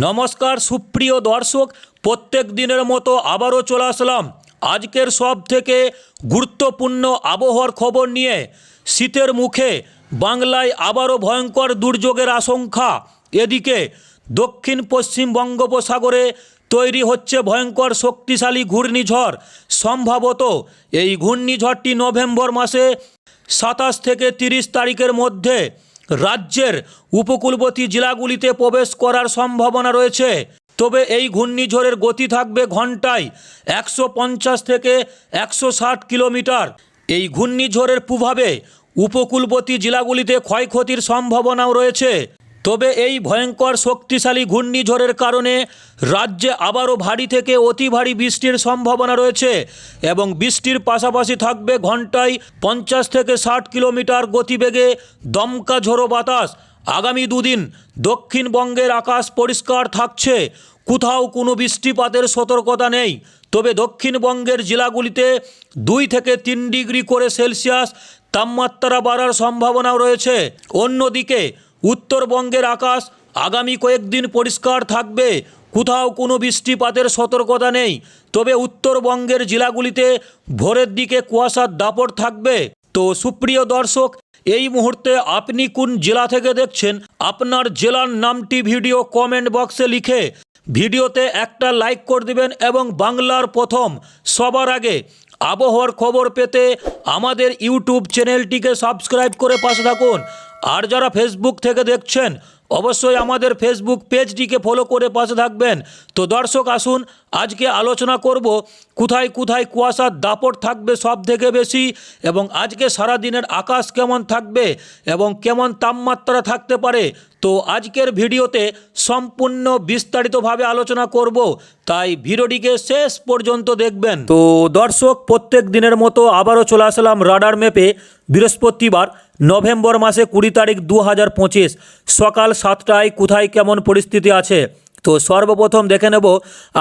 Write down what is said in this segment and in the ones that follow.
নমস্কার সুপ্রিয় দর্শক, প্রত্যেক দিনের মতো আবারও চলে আসলাম আজকের সব থেকে গুরুত্বপূর্ণ আবহাওয়ার খবর নিয়ে। শীতের মুখে বাংলায় আবারও ভয়ঙ্কর দুর্যোগের আশঙ্কা। এদিকে দক্ষিণ পশ্চিম বঙ্গোপসাগরে তৈরি হচ্ছে ভয়ঙ্কর শক্তিশালী ঘূর্ণিঝড়। সম্ভবত এই ঘূর্ণিঝড়টি নভেম্বর মাসে সাতাশ থেকে তিরিশ তারিখের মধ্যে রাজ্যের উপকূলবর্তী জেলাগুলিতে প্রবেশ করার সম্ভাবনা রয়েছে। তবে এই ঘূর্ণিঝড়ের গতি থাকবে ঘন্টায় একশো পঞ্চাশ থেকে একশো ষাট কিলোমিটার। এই ঘূর্ণিঝড়ের প্রভাবে উপকূলবর্তী জেলাগুলিতে ক্ষয়ক্ষতির সম্ভাবনাও রয়েছে। তবে এই ভয়ঙ্কর শক্তিশালী ঘূর্ণিঝড়ের কারণে রাজ্যে আবারও ভারী থেকে অতি ভারী বৃষ্টির সম্ভাবনা রয়েছে এবং বৃষ্টির পাশাপাশি থাকবে ঘন্টায় পঞ্চাশ থেকে ষাট কিলোমিটার গতিবেগে দমকা ঝোড়ো বাতাস। আগামী দুদিন দক্ষিণবঙ্গের আকাশ পরিষ্কার থাকছে, কোথাও কোনো বৃষ্টিপাতের সতর্কতা নেই। তবে দক্ষিণবঙ্গের জেলাগুলিতে দুই থেকে তিন ডিগ্রি করে সেলসিয়াস তাপমাত্রা বাড়ার সম্ভাবনাও রয়েছে। অন্যদিকে উত্তরবঙ্গের আকাশ আগামী কয়েকদিন পরিষ্কার থাকবে। কোথাও কোনো বৃষ্টিপাতের সতর্কতা নেই। তবে উত্তরবঙ্গের জেলাগুলিতে ভোরের দিকে কুয়াশার দাপট থাকবে। তো সুপ্রিয় দর্শক, এই মুহূর্তে আপনি কোন জেলা থেকে দেখছেন? আপনার জেলার নামটি ভিডিও কমেন্ট বক্সে লিখে ভিডিওতে একটা লাইক করে দিবেন এবং বাংলার প্রথম সবার আগে আবহাওয়ার খবর পেতে আমাদের ইউটিউব চ্যানেলটিকে সাবস্ক্রাইব করে পাশে থাকুন। আর যারা ফেসবুক থেকে দেখছেন, অবশ্যই আমাদের ফেসবুক পেজটিকে ফলো করে পাশে থাকবেন। তো দর্শক, আসুন আজকে আলোচনা করব কোথায় কোথায় কুয়াশার দাপট থাকবে সব থেকে বেশি এবং আজকে সারা দিনের আকাশ কেমন থাকবে এবং কেমন তাপমাত্রা থাকতে পারে, তো আজকের ভিডিওতে সম্পূর্ণ বিস্তারিতভাবে আলোচনা করব। তাই ভিডিওটিকে শেষ পর্যন্ত দেখবেন। তো দর্শক, প্রত্যেক দিনের মতো আবারও চলে আসলাম রাডার ম্যাপে। বৃহস্পতিবার, নভেম্বর মাসে কুড়ি তারিখ দু হাজার পঁচিশ। সকাল সাতটায় কোথায় কেমন পরিস্থিতি আছে? তো সর্বপ্রথম দেখে নেব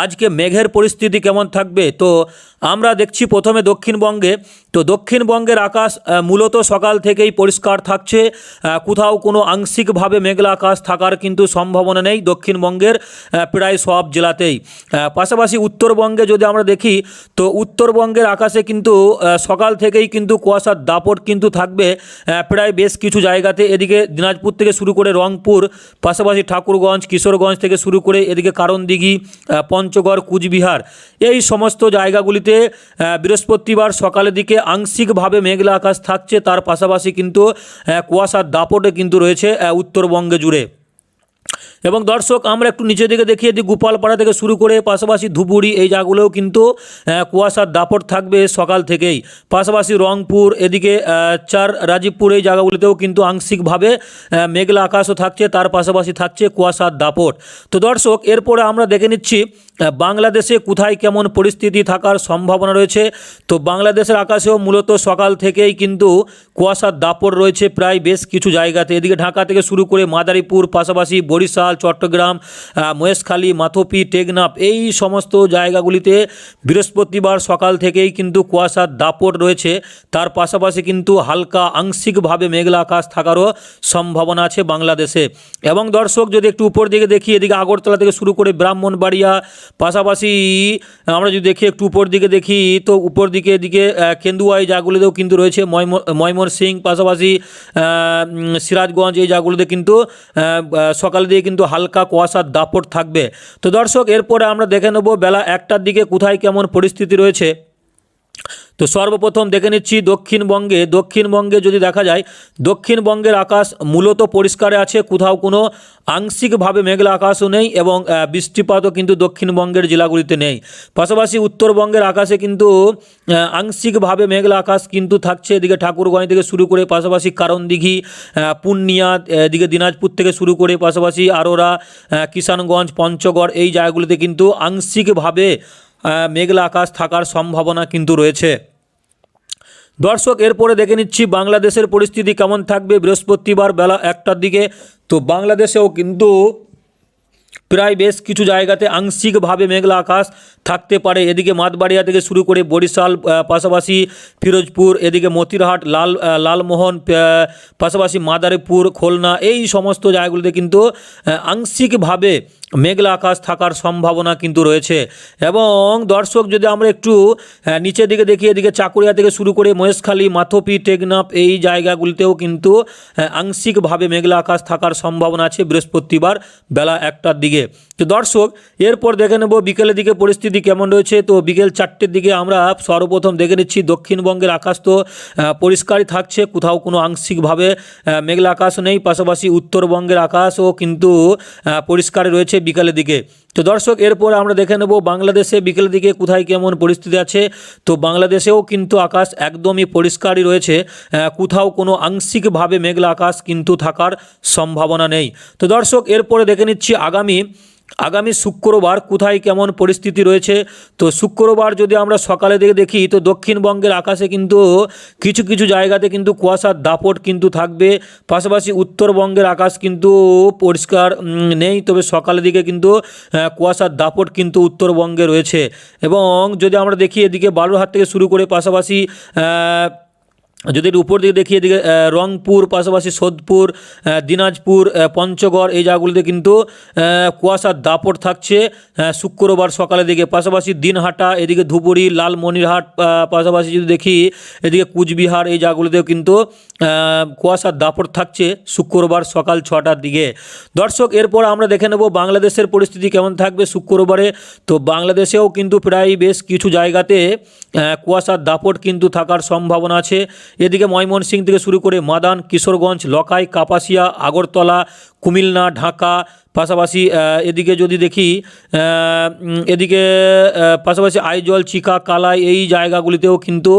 আজকে মেঘের পরিস্থিতি কেমন থাকবে। তো আমরা দেখছি প্রথমে দক্ষিণবঙ্গে। তো দক্ষিণবঙ্গের আকাশ মূলত সকাল থেকেই পরিষ্কার থাকছে। কোথাও কোনো আংশিকভাবে মেঘলা আকাশ থাকার কিন্তু সম্ভাবনা নেই দক্ষিণবঙ্গের প্রায় সব জেলাতেই। পাশাপাশি উত্তরবঙ্গে যদি আমরা দেখি, তো উত্তরবঙ্গের আকাশে কিন্তু সকাল থেকেই কিন্তু কুয়াশার দাপট কিন্তু থাকবে। প্রায় বেশ কিছু জায়গাতে। এদিকে দিনাজপুর থেকে শুরু করে রংপুর, পাশাপাশি ঠাকুরগঞ্জ, কিশোরগঞ্জ থেকে শুরু করে এদিকে কারণ দিঘি পঞ্চগড়, কুচবিহার এই সমস্ত জায়গাগুলিতে বৃহস্পতিবার সকালের দিকে আংশিকভাবে মেঘলা আকাশ থাকছে। তার পাশাপাশি কিন্তু কুয়াশার দাপটে কিন্তু রয়েছে উত্তরবঙ্গে জুড়ে। এবং দর্শক, আমরা একটু নিচের দিকে দেখিয়ে দিই, গোপালপাড়া থেকে শুরু করে পাশাপাশি ধুবুড়ি এই জায়গাগুলোও কিন্তু কুয়াশার দাপট থাকবে সকাল থেকেই। পাশাপাশি রংপুর, এদিকে চার রাজীবপুর, এই জায়গাগুলিতেও কিন্তু আংশিকভাবে মেঘলা আকাশও থাকছে, তার পাশাপাশি থাকছে কুয়াশার দাপট। তো দর্শক, এরপরে আমরা দেখে নিচ্ছি বাংলাদেশে কোথায় কেমন পরিস্থিতি থাকার সম্ভাবনা রয়েছে? তো বাংলাদেশের আকাশেও মূলত সকাল থেকেই কিন্তু কুয়াশার দাপট রয়েছে প্রায় বেশ কিছু জায়গাতে। এদিকে ঢাকা থেকে শুরু করে মাদারীপুর, পাশাপাশি বরিশাল, চট্টগ্রাম মহেশখালী, মাথপি, টেকনাফ এই সমস্ত জায়গাগুলিতে বৃহস্পতিবার সকাল থেকেই কিন্তু কুয়াশার দাপট রয়েছে। তার পাশাপাশি কিন্তু হালকা আংশিকভাবে মেঘলা আকাশ থাকারও সম্ভাবনা আছে বাংলাদেশে। এবং দর্শক, যদি একটু উপর দিকে দেখি, এদিকে আগরতলা থেকে শুরু করে ব্রাহ্মণবাড়িয়া পাশাপাশি আমরা যদি দেখি, একটু উপর দিকে দেখি, তো উপর দিকে দিকে কেন্দুয়াই জায়গাগুলিতেও কিন্তু রয়েছে, ময়ম- সিং পাশাপাশি সিরাজগঞ্জ, এই জায়গাগুলিতে কিন্তু সকাল দিয়ে কিন্তু হালকা কুয়াশার দাপট থাকবে। তো দর্শক, এরপরে আমরা দেখে নেব বেলা একটার দিকে কোথায় কেমন পরিস্থিতি রয়েছে। তো সর্বপ্রথম দেখে নিচ্ছি দক্ষিণবঙ্গে দক্ষিণবঙ্গে যদি দেখা যায়, দক্ষিণবঙ্গের আকাশ মূলত পরিষ্কারে আছে, কোথাও কোনো আংশিকভাবে মেঘলা আকাশও নেই এবং বৃষ্টিপাতও কিন্তু দক্ষিণবঙ্গের জেলাগুলিতে নেই। পাশাপাশি উত্তরবঙ্গের আকাশে কিন্তু আংশিকভাবে মেঘলা আকাশ কিন্তু থাকছে। এদিকে ঠাকুরগঞ্জ থেকে শুরু করে পাশাপাশি কারণদিঘি পূর্ণিয়া, এদিকে দিনাজপুর থেকে শুরু করে পাশাপাশি আরোরা কিষানগঞ্জ, পঞ্চগড় এই জায়গাগুলিতে কিন্তু আংশিকভাবে মেঘলা আকাশ থাকার সম্ভাবনা কিন্তু রয়েছে। দর্শক, এরপরে দেখে নিচ্ছি বাংলাদেশের পরিস্থিতি কেমন থাকবে বৃহস্পতিবার বেলা একটার দিকে। তো বাংলাদেশেও কিন্তু প্রায় বেশ কিছু জায়গাতে আংশিকভাবে মেঘলা আকাশ থাকতে পারে। এদিকে মাতবাড়িয়া থেকে শুরু করে বরিশাল পাশাপাশি ফিরোজপুর, এদিকে মতিরহাট, লাল লালমোহন পাশাপাশি মাদারীপুর, খুলনা, এই সমস্ত জায়গাগুলিতে কিন্তু আংশিকভাবে মেঘলা আকাশ থাকার সম্ভাবনা কিন্তু রয়েছে। এবং দর্শক, যদি আমরা একটু নিচের দিকে দেখি, এদিকে চাকুরিয়া থেকে শুরু করে মহেশখালী, মাথপি, টেকনাফ, এই জায়গাগুলিতেও কিন্তু আংশিকভাবে মেঘলা আকাশ থাকার সম্ভাবনা আছে বৃহস্পতিবার বেলা একটার দিকে। তো দর্শক, এরপর দেখে নেব বিকেলের দিকে পরিস্থিতি কেমন রয়েছে। তো বিকেল চারটের দিকে আমরা সর্বপ্রথম দেখে নিচ্ছি, দক্ষিণবঙ্গের আকাশ তো পরিষ্কারই থাকছে, কোথাও কোনো আংশিকভাবে মেঘলা আকাশ নেই। পাশাপাশি উত্তরবঙ্গের আকাশও কিন্তু পরিষ্কার রয়েছে। বিকালের দিকে। তো দর্শক, এরপর আমরা দেখে নেব বাংলাদেশে বিকেলের দিকে কোথায় কেমন পরিস্থিতি আছে। তো বাংলাদেশেও কিন্তু আকাশ একদমই পরিষ্কারই রয়েছে। কোথাও কোনো আংশিকভাবে মেঘলা আকাশ কিন্তু থাকার সম্ভাবনা নেই। তো দর্শক, এরপরে দেখে নিচ্ছি আগামী আগামী শুক্রবার কোথায় কেমন পরিস্থিতি রয়েছে? তো শুক্রবার যদি আমরা সকালে দিকে দেখি, তো দক্ষিণবঙ্গের আকাশে কিন্তু কিছু কিছু জায়গাতে কিন্তু কুয়াশার দাপট কিন্তু থাকবে। পাশাপাশি উত্তরবঙ্গের আকাশ কিন্তু পরিষ্কার নেই। তবে সকালের দিকে কিন্তু কুয়াশার দাপট কিন্তু উত্তরবঙ্গে রয়েছে। এবং যদি আমরা দেখি, এদিকে বালুরহাট থেকে শুরু করে পাশাপাশি যদি উপর দিকে দেখি এদিকে রংপুর, পাশাপাশি সোদপুর দিনাজপুর পঞ্চগড়, এই জায়গাগুলিতে কিন্তু কুয়াশার দাপট থাকছে শুক্রবার সকালের দিকে। পাশাপাশি দিনহাটা, এদিকে ধুবুরি লালমনিরহাট পাশাপাশি যদি দেখি, এদিকে কুচবিহার, এই জায়গাগুলিতেও কিন্তু কুয়াশার দাপট থাকছে শুক্রবার সকাল ছটার দিকে। দর্শক, এরপর আমরা দেখে নেব বাংলাদেশের পরিস্থিতি কেমন থাকবে শুক্রবারে। তো বাংলাদেশেও কিন্তু প্রায় বেশ কিছু জায়গাতে কুয়াশার দাপট কিন্তু থাকার সম্ভাবনা আছে। এদিকে ময়মনসিং থেকে শুরু করে মাদান কিশোরগঞ্জ লকাই কাপাসিয়া আগরতলা কুমিল্লা ঢাকা পাশাপাশি এদিকে যদি দেখি এদিকে পাশাপাশি আইজল চিকা কালাই এই জায়গাগুলিতেও কিন্তু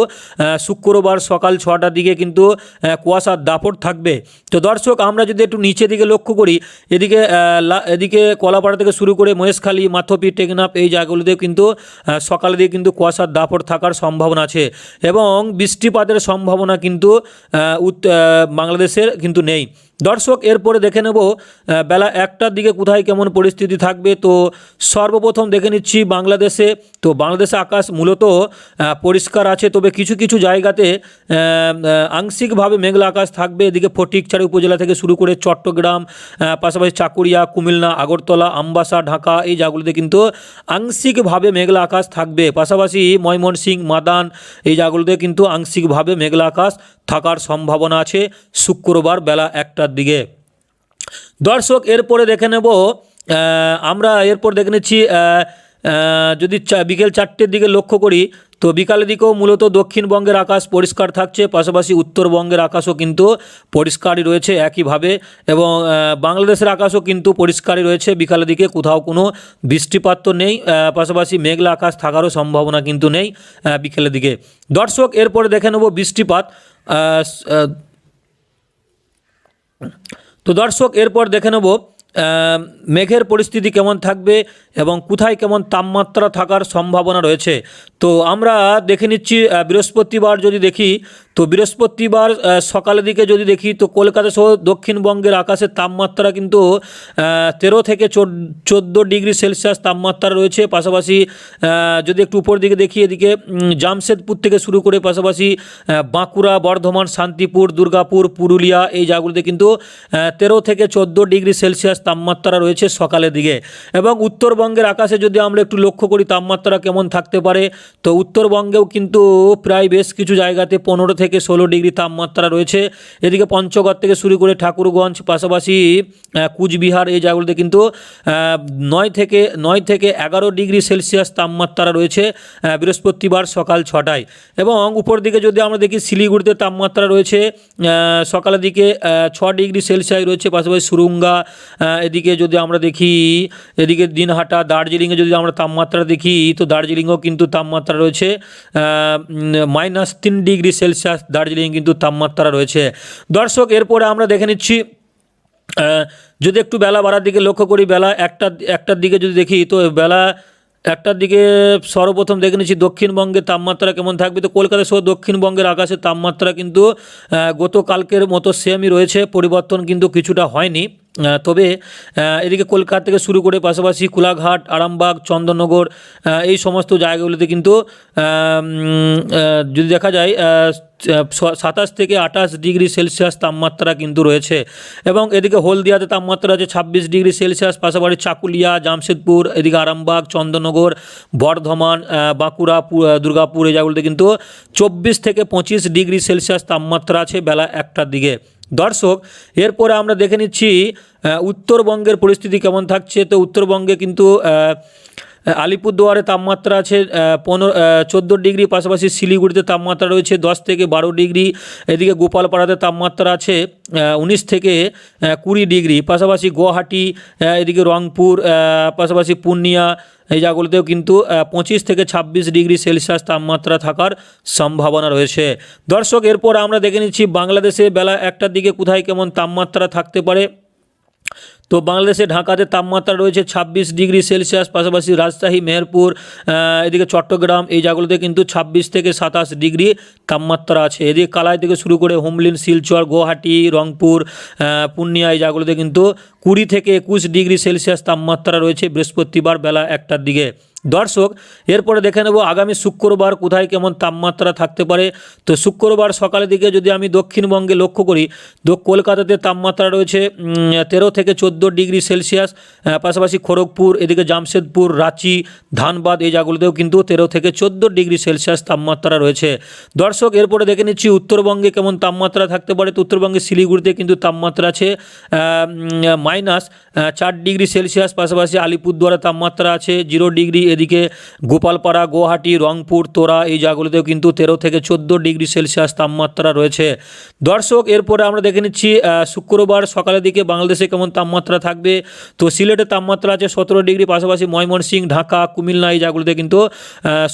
শুক্রবার সকাল ছটার দিকে কিন্তু কুয়াশার দাপট থাকবে। তো দর্শক আমরা যদি একটু নিচে দিকে লক্ষ্য করি এদিকে এদিকে কলাপাড়া থেকে শুরু করে মহেশখালী মাথপি টেকনাফ এই জায়গাগুলিতেও কিন্তু আহ, সকালে দিকে কিন্তু কুয়াশার দাপট থাকার সম্ভাবনা আছে এবং বৃষ্টিপাতের সম্ভাবনা কিন্তু বাংলাদেশের কিন্তু নেই। দর্শক, এরপরে দেখে নেব বেলা একটার দিকে কোথায় কেমন পরিস্থিতি থাকবে। তো সর্বপ্রথম দেখে নিচ্ছি বাংলাদেশে। তো বাংলাদেশে আকাশ মূলত পরিষ্কার আছে, তবে কিছু কিছু জায়গাতে আংশিকভাবে মেঘলা আকাশ থাকবে। এদিকে ফটিকছড়ি উপজেলা থেকে শুরু করে চট্টগ্রাম পাশাপাশি চাকুরিয়া, কুমিল্লা, আগরতলা, আমবাসা, ঢাকা, এই জায়গাগুলিতে কিন্তু আংশিকভাবে মেঘলা আকাশ থাকবে। পাশাপাশি ময়মনসিং মাদান, এই জায়গাগুলিতে কিন্তু আংশিকভাবে মেঘলা আকাশ থাকার সম্ভাবনা আছে শুক্রবার বেলা একটার দিকে। দর্শক, এরপরে দেখে নেব আমরা এরপর দেখে নিচ্ছি যদি বিকেল চারটের দিকে লক্ষ্য করি, তো বিকালের দিকেও মূলত দক্ষিণবঙ্গের আকাশ পরিষ্কার থাকছে, পাশাপাশি উত্তরবঙ্গের আকাশও কিন্তু পরিষ্কারই রয়েছে একইভাবে এবং বাংলাদেশের আকাশও কিন্তু পরিষ্কারই রয়েছে। বিকালের দিকে কোথাও কোনো বৃষ্টিপাত তো নেই পাশাপাশি মেঘলা আকাশ থাকারও সম্ভাবনা কিন্তু নেই বিকেলের দিকে। দর্শক, এরপরে দেখে নেব বৃষ্টিপাত। তো দর্শক এরপর দেখে নেব মেঘের পরিস্থিতি কেমন থাকবে। এবং কোথায় কেমন তাপমাত্রা থাকার সম্ভাবনা রয়েছে। তো আমরা দেখে নিচ্ছি বৃহস্পতিবার যদি দেখি, তো বৃহস্পতিবার সকালের দিকে যদি দেখি, তো কলকাতা সহ দক্ষিণবঙ্গের আকাশের তাপমাত্রা কিন্তু তেরো থেকে চোদ্দ ডিগ্রি সেলসিয়াস তাপমাত্রা রয়েছে। পাশাপাশি যদি একটু উপর দিকে দেখি, এদিকে জামশেদপুর থেকে শুরু করে পাশাপাশি বাঁকুড়া, বর্ধমান, শান্তিপুর, দুর্গাপুর, পুরুলিয়া, এই জায়গাগুলিতে কিন্তু তেরো থেকে চোদ্দ ডিগ্রি সেলসিয়াস তাপমাত্রা রয়েছে সকালের দিকে। এবং উত্তরবঙ্গের আকাশে যদি আমরা একটু লক্ষ্য করি তাপমাত্রা কেমন থাকতে পারে, তো উত্তরবঙ্গেও কিন্তু প্রায় বেশ কিছু জায়গাতে পনেরো থেকে ষোলো ডিগ্রি তাপমাত্রা রয়েছে। এদিকে পঞ্চগড় থেকে শুরু করে ঠাকুরগঞ্জ, পাশাপাশি কুচবিহার এই জায়গাগুলিতে কিন্তু নয় থেকে নয় থেকে এগারো ডিগ্রি সেলসিয়াস তাপমাত্রা রয়েছে বৃহস্পতিবার সকাল ছটায়। এবং উপর দিকে যদি আমরা দেখি শিলিগুড়িতে তাপমাত্রা রয়েছে সকালের দিকে ছ ডিগ্রি সেলসিয়াস রয়েছে, পাশাপাশি সুরুঙ্গা এদিকে যদি আমরা দেখি, এদিকে দিনহাটা দার্জিলিংয়ে যদি আমরা তাপমাত্রা দেখি, তো দার্জিলিংয়েও কিন্তু তাপমাত্রা রয়েছে মাইনাস তিন ডিগ্রি সেলসিয়াস দার্জিলিং কিন্তু তাপমাত্রা রয়েছে। দর্শক, এরপরে আমরা দেখে নিচ্ছি যদি একটু বেলা বাড়ার দিকে লক্ষ্য করি, বেলা একটা, একটার দিকে যদি দেখি, তো বেলা একটার দিকে সর্বপ্রথম দেখে নিচ্ছি দক্ষিণবঙ্গের তাপমাত্রা কেমন থাকবে? তো কলকাতা সহ দক্ষিণবঙ্গের আকাশের তাপমাত্রা কিন্তু গতকালকের মতো সেমই রয়েছে, পরিবর্তন কিন্তু কিছুটা হয়নি। তবে এদিকে কলকাতা থেকে শুরু করে পাশাপাশি কোলাঘাট, আরামবাগ, চন্দননগর এই সমস্ত জায়গাগুলোতে কিন্তু যদি দেখা যায় সাতাশ থেকে আঠাশ ডিগ্রি সেলসিয়াস তাপমাত্রা কিন্তু রয়েছে। এবং এদিকে হলদিয়াতে তাপমাত্রা আছে ছাব্বিশ ডিগ্রি সেলসিয়াস, পাশাপাশি চাকুলিয়া, জামশেদপুর, এদিকে আরামবাগ, চন্দননগর, বর্ধমান বাঁকুড়া দুর্গাপুর, এই জায়গাগুলোতে কিন্তু চব্বিশ থেকে পঁচিশ ডিগ্রি সেলসিয়াস তাপমাত্রা আছে বেলা একটার দিকে। দর্শক এরপরে আমরা দেখে নিচ্ছি উত্তরবঙ্গের পরিস্থিতি কেমন থাকছে। তো উত্তরবঙ্গে কিন্তু আলিপুরদুয়ারে তাপমাত্রা আছে পনেরো চোদ্দ ডিগ্রি, পাশাপাশি শিলিগুড়িতে তাপমাত্রা রয়েছে দশ থেকে বারো ডিগ্রি, এদিকে গোপালপাড়াতে তাপমাত্রা আছে উনিশ থেকে কুড়ি ডিগ্রি, পাশাপাশি গুয়াহাটি এদিকে রংপুর পাশাপাশি পূর্ণিয়া, এই জায়গাগুলোতেও কিন্তু পঁচিশ থেকে ছাব্বিশ ডিগ্রি সেলসিয়াস তাপমাত্রা থাকার সম্ভাবনা রয়েছে। দর্শক, এরপর আমরা দেখে নিচ্ছি বাংলাদেশে বেলা একটার দিকে কোথায় কেমন তাপমাত্রা থাকতে পারে। তো বাংলাদেশে ঢাকাতে তাপমাত্রা রয়েছে ছাব্বিশ ডিগ্রি সেলসিয়াস, পাশাপাশি রাজশাহী, মেহেরপুর এদিকে চট্টগ্রাম, এই জায়গাগুলোতে কিন্তু ছাব্বিশ থেকে সাতাশ ডিগ্রি তাপমাত্রা আছে। এদিকে কালাই থেকে শুরু করে হুমলিন, শিলচর, গুয়াহাটি, রংপুর পূর্ণিয়া এই জায়গাগুলোতে কিন্তু কুড়ি থেকে একুশ ডিগ্রি সেলসিয়াস তাপমাত্রা রয়েছে বৃহস্পতিবার বেলা একটার দিকে। দর্শক, এরপরে দেখে নেব আগামী শুক্রবার কোথায় কেমন তাপমাত্রা থাকতে পারে। তো শুক্রবার সকালের দিকে যদি আমি দক্ষিণবঙ্গে লক্ষ্য করি, তো কলকাতাতে তাপমাত্রা রয়েছে তেরো থেকে চোদ্দ ডিগ্রি সেলসিয়াস পাশাপাশি খড়গপুর, এদিকে জামশেদপুর, রাঁচি, ধানবাদ এই জায়গাগুলোতেও কিন্তু তেরো থেকে চোদ্দ ডিগ্রি সেলসিয়াস তাপমাত্রা রয়েছে। দর্শক, এরপরে দেখে নিচ্ছি উত্তরবঙ্গে কেমন তাপমাত্রা থাকতে পারে। তো উত্তরবঙ্গে শিলিগুড়িতে কিন্তু তাপমাত্রা আছে মাইনাস চার ডিগ্রি সেলসিয়াস, পাশাপাশি আলিপুরদুয়ারে তাপমাত্রা আছে, জিরো ডিগ্রি এদিকে গোপালপাড়া, গুয়াহাটি, রংপুর, তোরা এই জায়গাগুলোতেও কিন্তু তেরো থেকে চোদ্দ ডিগ্রি সেলসিয়াস তাপমাত্রা রয়েছে। দর্শক, এরপরে আমরা দেখে নিচ্ছি শুক্রবার সকালের দিকে বাংলাদেশে কেমন তাপমাত্রা থাকবে। তো সিলেটের তাপমাত্রা আছে সতেরো ডিগ্রি, পাশাপাশি ময়মনসিংহ, ঢাকা, কুমিল্লা এই জায়গাগুলোতে কিন্তু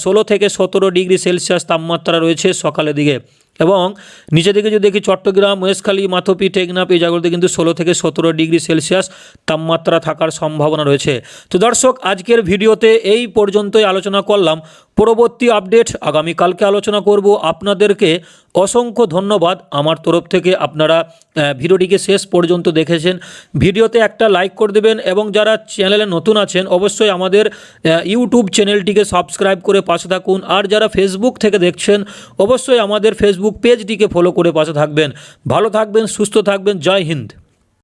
ষোলো থেকে সতেরো ডিগ্রি সেলসিয়াস তাপমাত্রা রয়েছে সকালের দিকে। এবং নিচে দিকে যদি দেখি চট্টগ্রাম মহেশখালী মাথপি, টেকনাফ, এই জায়গাগুলোতে কিন্তু ষোলো থেকে সতেরো ডিগ্রি সেলসিয়াস তাপমাত্রা থাকার সম্ভাবনা রয়েছে। তো দর্শক, আজকের ভিডিওতে এই পর্যন্তই আলোচনা করলাম। পরবর্তী আপডেট আগামীকালকে আলোচনা করব। আপনাদেরকে অসংখ্য ধন্যবাদ আমার তরফ থেকে। আপনারা ভিডিওটিকে শেষ পর্যন্ত দেখেছেন। ভিডিওতে একটা লাইক করে দেবেন এবং যারা চ্যানেলে নতুন আছেন, অবশ্যই আমাদের ইউটিউব চ্যানেলটিকে সাবস্ক্রাইব করে পাশে থাকুন। আর যারা ফেসবুক থেকে দেখছেন, অবশ্যই আমাদের ফেসবুক পেজটিকে ফলো করে পাশে থাকবেন। ভালো থাকবেন, সুস্থ থাকবেন। জয় হিন্দ।